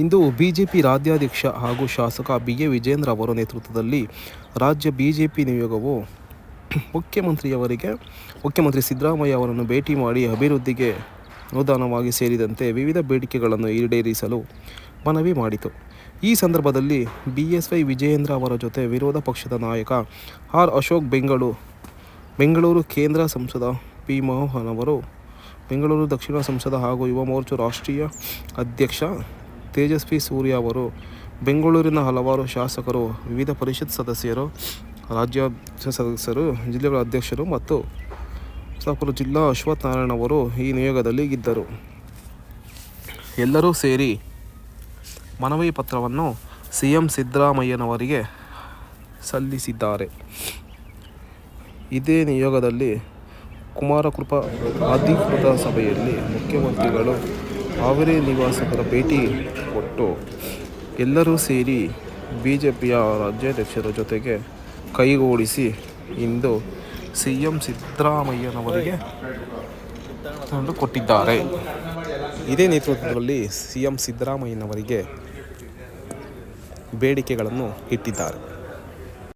ಇಂದು BJP ರಾಜ್ಯಾಧ್ಯಕ್ಷ ಹಾಗೂ ಶಾಸಕ ಬಿ ಎ ವಿಜೇಂದ್ರ ಅವರ ನೇತೃತ್ವದಲ್ಲಿ ರಾಜ್ಯ ಬಿಜೆಪಿ ನಿಯೋಗವು ಮುಖ್ಯಮಂತ್ರಿಯವರಿಗೆ, ಮುಖ್ಯಮಂತ್ರಿ ಸಿದ್ದರಾಮಯ್ಯ ಅವರನ್ನು ಭೇಟಿ ಮಾಡಿ ಅಭಿವೃದ್ಧಿಗೆ ಅನುದಾನವಾಗಿ ಸೇರಿದಂತೆ ವಿವಿಧ ಬೇಡಿಕೆಗಳನ್ನು ಈಡೇರಿಸಲು ಮನವಿ ಮಾಡಿತು. ಈ ಸಂದರ್ಭದಲ್ಲಿ ಬಿ ಎಸ್ ವೈ ವಿಜಯೇಂದ್ರ ಅವರ ಜೊತೆ ವಿರೋಧ ಪಕ್ಷದ ನಾಯಕ ಆರ್ ಅಶೋಕ್ ಬೆಂಗಳೂರು ಬೆಂಗಳೂರು ಕೇಂದ್ರ ಸಂಸದ ಪಿ ಮೋಹನ್ ಅವರು, ಬೆಂಗಳೂರು ದಕ್ಷಿಣ ಸಂಸದ ಹಾಗೂ ಯುವ ಮೋರ್ಚಾ ರಾಷ್ಟ್ರೀಯ ಅಧ್ಯಕ್ಷ ತೇಜಸ್ವಿ ಸೂರ್ಯ ಅವರು, ಬೆಂಗಳೂರಿನ ಹಲವಾರು ಶಾಸಕರು, ವಿವಿಧ ಪರಿಷತ್ ಸದಸ್ಯರು, ರಾಜ್ಯ ಸದಸ್ಯರು, ಜಿಲ್ಲೆಗಳ ಅಧ್ಯಕ್ಷರು ಮತ್ತು ಸಾಕು ಜಿಲ್ಲಾ ಅಶ್ವಥ್ ನಾರಾಯಣ ಅವರು ಈ ನಿಯೋಗದಲ್ಲಿ ಇದ್ದರು. ಎಲ್ಲರೂ ಸೇರಿ ಮನವಿ ಪತ್ರವನ್ನು ಸಿ ಎಂ ಸಿದ್ದರಾಮಯ್ಯನವರಿಗೆ ಸಲ್ಲಿಸಿದ್ದಾರೆ. ಇದೇ ನಿಯೋಗದಲ್ಲಿ ಕುಮಾರಕೃಪಾ ಅಧಿಕೃತ ಸಭೆಯಲ್ಲಿ ಮುಖ್ಯಮಂತ್ರಿಗಳು ಹಾವೇರಿ ನಿವಾಸಿಗರ ಭೇಟಿ ಕೊಟ್ಟು ಎಲ್ಲರೂ ಸೇರಿ ಬಿ ಜೆ ಪಿಯ ರಾಜ್ಯಾಧ್ಯಕ್ಷರ ಜೊತೆಗೆ ಕೈಗೂಡಿಸಿ ಇಂದು ಸಿ ಎಂ ಸಿದ್ದರಾಮಯ್ಯನವರಿಗೆ ತಂದು ಕೊಟ್ಟಿದ್ದಾರೆ. ಇದೇ ನೇತೃತ್ವದಲ್ಲಿ ಸಿ ಎಂ ಸಿದ್ದರಾಮಯ್ಯನವರಿಗೆ ಬೇಡಿಕೆಗಳನ್ನು ಇಟ್ಟಿದ್ದಾರೆ.